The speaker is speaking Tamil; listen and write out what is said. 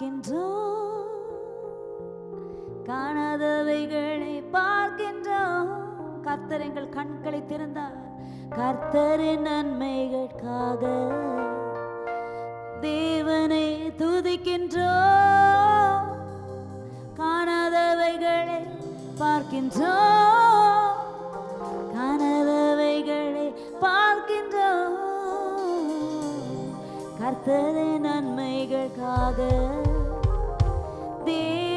பார்க்கின்றோம். காணாதவைகளை பார்க்கின்றோம். கர்த்தர் எங்கள் கண்களை திறந்தார். கர்த்தரின் நன்மைகளுக்காக தேவனை துதிக்கின்றோம். காணாதவைகளை பார்க்கின்றோம். கர்த்தரின் நன்மைகளுக்காக. தே